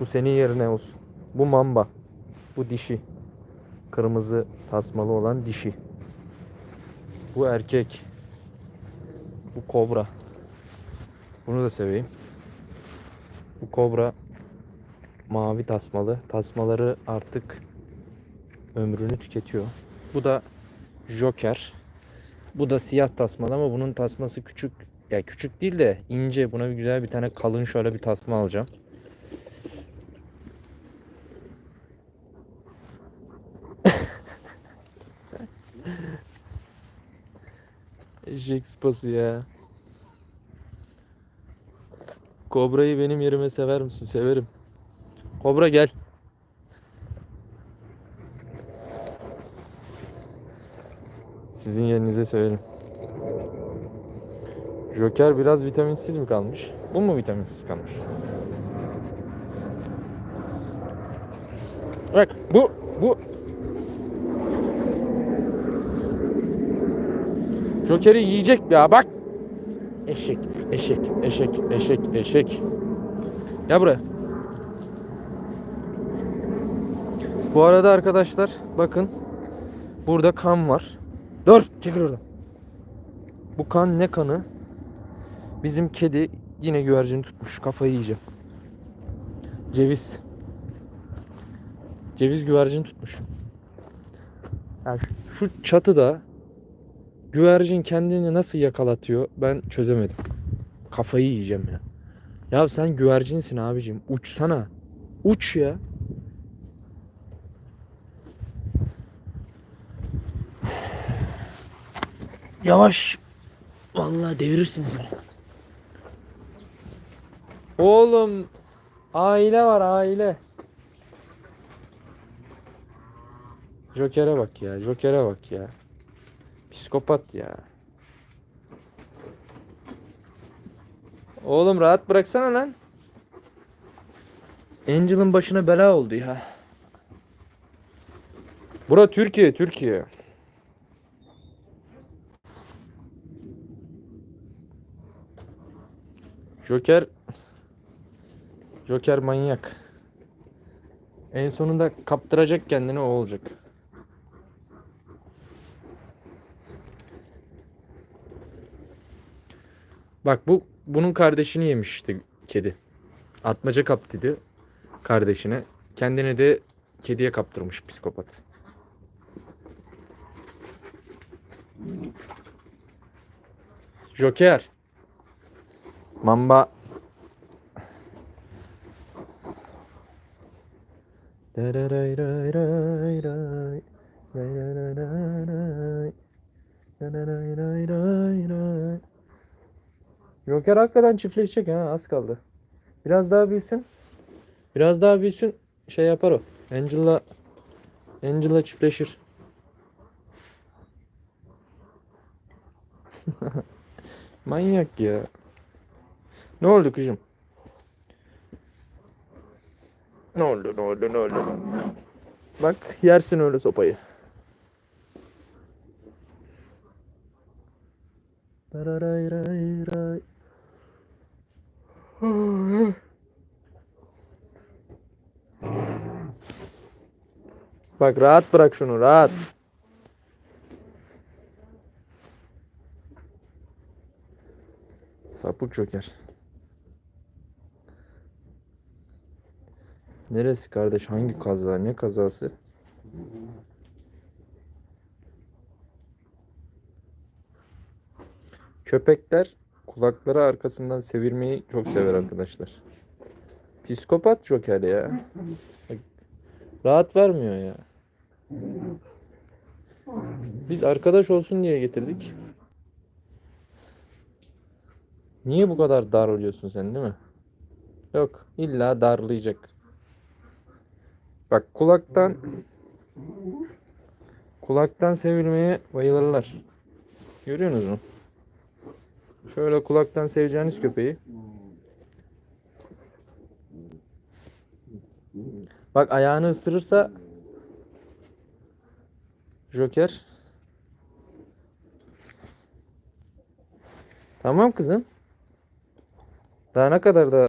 Bu senin yerine olsun. Bu mamba. Bu dişi. Kırmızı tasmalı olan dişi. Bu erkek. Bu kobra. Bunu da seveyim. Bu kobra mavi tasmalı. Tasmaları artık ömrünü tüketiyor. Bu da Joker. Bu da siyah tasmalı ama bunun tasması küçük. Ya küçük değil de ince. Buna bir güzel bir tane kalın şöyle bir tasma alacağım. Eşek sıpası ya. Kobra'yı benim yerime sever misin? Severim. Kobra gel. Sizin yerinize severim. Joker biraz vitaminsiz mi kalmış? Bu mu vitaminsiz kalmış? Bak bu bu Joker'i yiyecek ya bak. Eşek, eşek, eşek, eşek, eşek. Gel buraya. Bu arada arkadaşlar bakın. Burada kan var. Dur çekil oradan. Bu kan ne kanı? Bizim kedi yine güvercini tutmuş. Kafayı yiyeceğim. Ceviz. Ceviz güvercin tutmuş. Ya şu, şu çatıda güvercin kendini nasıl yakalatıyor ben çözemedim. Kafayı yiyeceğim ya. Ya sen güvercinsin abicim. Uçsana. Uç ya. Yavaş. Vallahi devirirsiniz beni. Oğlum aile var aile. Joker'e bak ya. Joker'e bak ya. Psikopat ya. Oğlum rahat bıraksana lan. Angel'ın başına bela oldu ya. Bura Türkiye, Türkiye. Joker Joker manyak. En sonunda kaptıracak kendini o olacak. Bak bu bunun kardeşini yemişti kedi. Atmaca kaptıydı kardeşine. Kendini de kediye kaptırmış psikopat. Joker. Mamba. Joker hakikaten çiftleşecek ha az kaldı. Biraz daha büyüsün. Biraz daha büyüsün şey yapar o. Angela Angela çiftleşir. Manyak ya. Ne oldu kızım? Ne oldu ne oldu ne oldu? Bak yersin öyle sopayı. Dararayray. Bak rahat bırak şunu rahat. Sapık Joker. Neresi kardeş? Hangi kaza? Ne kazası? Köpekler kulakları arkasından sevirmeyi çok sever arkadaşlar. Psikopat Joker ya. Rahat vermiyor ya. Biz arkadaş olsun diye getirdik. Niye bu kadar dar oluyorsun sen değil mi? Yok, illa darlayacak. Bak kulaktan kulaktan sevilmeye bayılırlar. Görüyorsunuz mu? Şöyle kulaktan seveceğiniz köpeği. Bak ayağını ısırırsa Joker. Tamam kızım. Daha ne kadar da